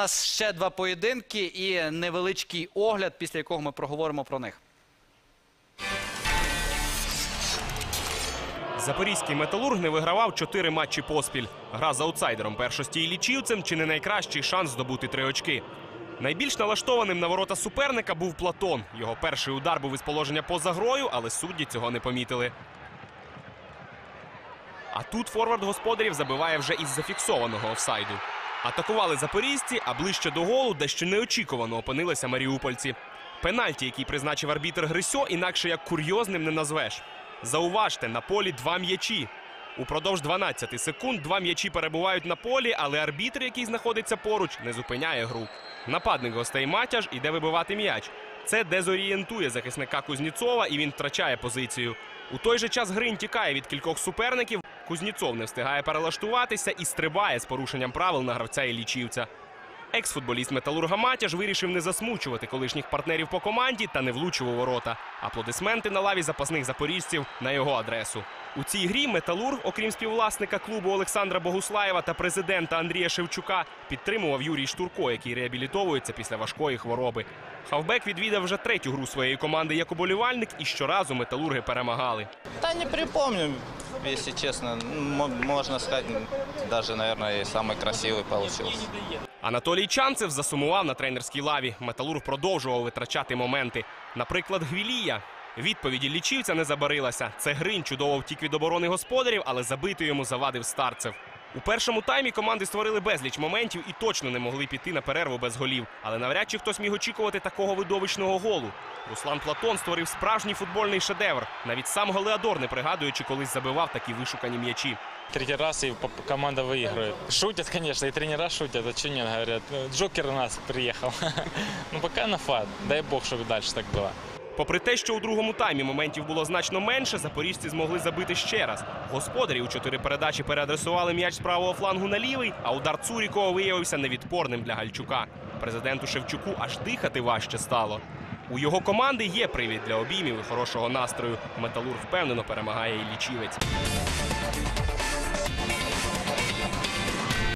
нас ще два поєдинки і невеличкий огляд, після якого ми проговоримо про них. Запорізький металург не вигравав чотири матчі поспіль. Гра з аутсайдером першості і лічівцем чи не найкращий шанс здобути три очки. Найбільш налаштованим на ворота суперника був Платон. Його перший удар був із положення поза грою, але судді цього не помітили. А тут форвард господарів забиває вже із зафіксованого офсайду. Атакували запорізьці, а ближче до голу дещо неочікувано опинилися маріупольці. Пенальті, який призначив арбітр Грисьо, інакше як курйозним не назвеш. Зауважте, на полі два м'ячі. Упродовж 12 секунд два м'ячі перебувають на полі, але арбітр, який знаходиться поруч, не зупиняє гру. Нападник гостей Матяж іде вибивати м'яч. Це дезорієнтує захисника Кузніцова, і він втрачає позицію. У той же час Гринь тікає від кількох суперників. Кузніцов не встигає перелаштуватися і стрибає з порушенням правил на гравця і лічівця. Екс-футболіст Металурга Матяж вирішив не засмучувати колишніх партнерів по команді та не влучив у ворота. Аплодисменти на лаві запасних запорізців на його адресу. У цій грі Металург, окрім співвласника клубу Олександра Богуслаєва та президента Андрія Шевчука, підтримував Юрій Штурко, який реабілітовується після важкої хвороби. Хавбек відвідав вже третю гру своєї команди як уболівальник, і щоразу металурги перемагали. Да не припомню, если честно. Можно сказать, даже, наверное, и самый красивый получился. Анатолій Чанцев засумував на тренерській лаві. Металург продовжував витрачати моменти. Наприклад, Гвілія. Відповіді лічівця не забарилася. Це Гринь чудово втік від оборони господарів, але забити йому завадив старцев. У першому таймі команди створили безліч моментів і точно не могли піти на перерву без голів. Але навряд чи хтось міг очікувати такого видовищного голу. Руслан Платон створив справжній футбольний шедевр. Навіть сам Голеадор не пригадує, чи колись забивав такі вишукані м'ячі. Третий раз и поп- команда выигрывает. Шутят, конечно, и тренера шутят, а что нет, говорят. «Ну, Джокер у нас приехал. Ну, пока на фат. Дай бог, чтобы дальше так было. Попри те, що у другому таймі моментів було значно менше, запоріжці змогли забити ще раз. Господарі у чотири передачі переадресували м'яч з правого флангу на лівий, а удар Цурікова виявився невідпорним для Гальчука. Президенту Шевчуку аж дихати важче стало. У його команди є привід для обіймів і хорошого настрою. Металург впевнено перемагає і лічівець.